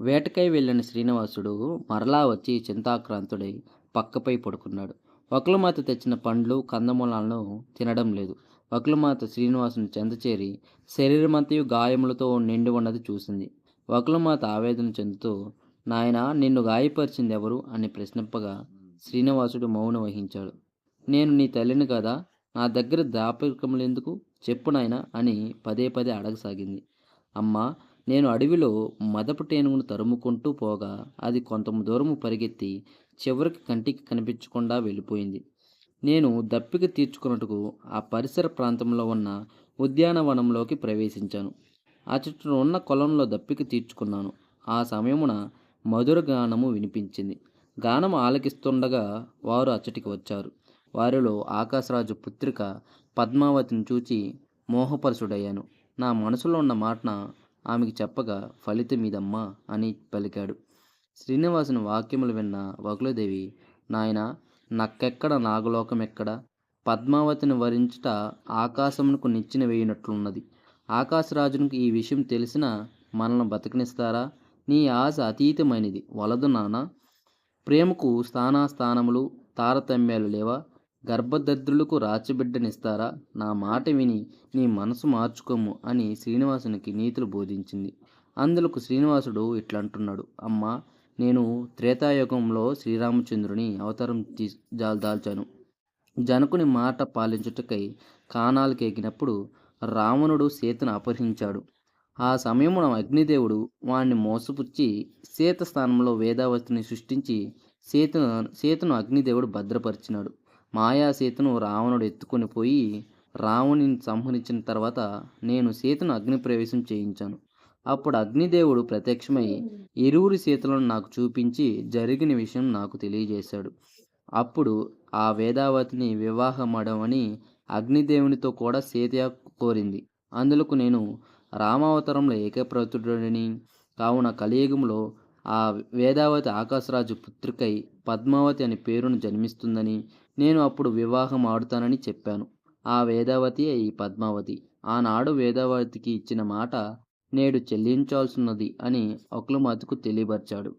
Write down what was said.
వేటకై వెళ్ళిన శ్రీనివాసుడు మరలా వచ్చి చింతాక్రాంతుడై పక్కపై పడుకున్నాడు. వకులమాత తెచ్చిన పండ్లు కందమూలాలను తినడం లేదు. వకులమాత శ్రీనివాసుని చెందచేరి శరీరమంతయు గాయములతో నిండి ఉన్నది చూసింది. వకులమాత ఆవేదన చెందుతూ నాయన నిన్ను గాయపరిచింది ఎవరు అని ప్రశ్నింపగా శ్రీనివాసుడు మౌనం వహించాడు. నేను నీ తల్లిని కదా? నా దగ్గర దాపరికములు ఎందుకు చెప్పు నాయన అని పదే పదే అడగసాగింది. అమ్మా నేను అడవిలో మదపు టేనుగును తరుముకుంటూ పోగా అది కొంత దూరము పరిగెత్తి చివరికి కంటికి కనిపించకుండా వెళ్ళిపోయింది. నేను దప్పిక తీర్చుకున్నట్టుకు ఆ పరిసర ప్రాంతంలో ఉన్న ఉద్యానవనంలోకి ప్రవేశించాను. ఆ చుట్టూ ఉన్న కొలంలో దప్పిక తీర్చుకున్నాను. ఆ సమయమున మధుర గానము వినిపించింది. గానం ఆలకిస్తుండగా వారు అచ్చటికి వచ్చారు. వారిలో ఆకాశరాజు పుత్రిక పద్మావతిని చూచి మోహపరుషుడయ్యాను. నా మనసులో ఉన్న మాటన ఆమెకు చెప్పగా ఫలితం ఇదమ్మా అని పలికాడు. శ్రీనివాసుని వాక్యములు విన్న వకులదేవి నాయన నక్కెక్కడ నాగలోకం ఎక్కడ పద్మావతిని వరించుట ఆకాశమునకు నిచ్చిన వేయినట్లున్నది. ఆకాశరాజునికి ఈ విషయం తెలిసిన మనల్ని బతకనిస్తారా? నీ ఆశ అతీతమైనది. వలదు నాన్న ప్రేమకు స్థానాస్థానములు తారతమ్యాలు లేవా? గర్భదద్రులకు రాచబిడ్డనిస్తారా? నా మాట విని నీ మనసు మార్చుకోము అని శ్రీనివాసునికి నీతులు బోధించింది. అందులకు శ్రీనివాసుడు ఇట్లంటున్నాడు. అమ్మా నేను త్రేతాయుగంలో శ్రీరామచంద్రుని అవతారం తీ దాల్చాను. జనకుని మాట పాలించుటకై కానాలకెగినప్పుడు రావణుడు సీతను అపహరించాడు. ఆ సమయమున అగ్నిదేవుడు వాణ్ణి మోసపుచ్చి సీత స్థానంలో వేదావతిని సృష్టించి సీతను సీతను అగ్నిదేవుడు భద్రపరిచినాడు. మాయాసీతను రావణుడు ఎత్తుకొని పోయి రావణుని సంహరించిన తర్వాత నేను సీతను అగ్నిప్రవేశం చేయించాను. అప్పుడు అగ్నిదేవుడు ప్రత్యక్షమై ఇరువురి సీతలను నాకు చూపించి జరిగిన విషయం నాకు తెలియజేశాడు. అప్పుడు ఆ వేదావతిని వివాహమడమని అగ్నిదేవునితో కూడా సీత కోరింది. అందులకు నేను రామావతారంలో ఏకప్రతుడని కావున కలియుగంలో ఆ వేదావతి ఆకాశరాజు పుత్రికై పద్మావతి అనే పేరును జన్మిస్తుందని నేను అప్పుడు వివాహం ఆడుతానని చెప్పాను. ఆ వేదావతి ఈ పద్మావతి? ఆనాడు వేదావతికి ఇచ్చిన మాట నేడు చెల్లించాల్సినది అని ఒకలమాతకు తెలియపరిచాడు.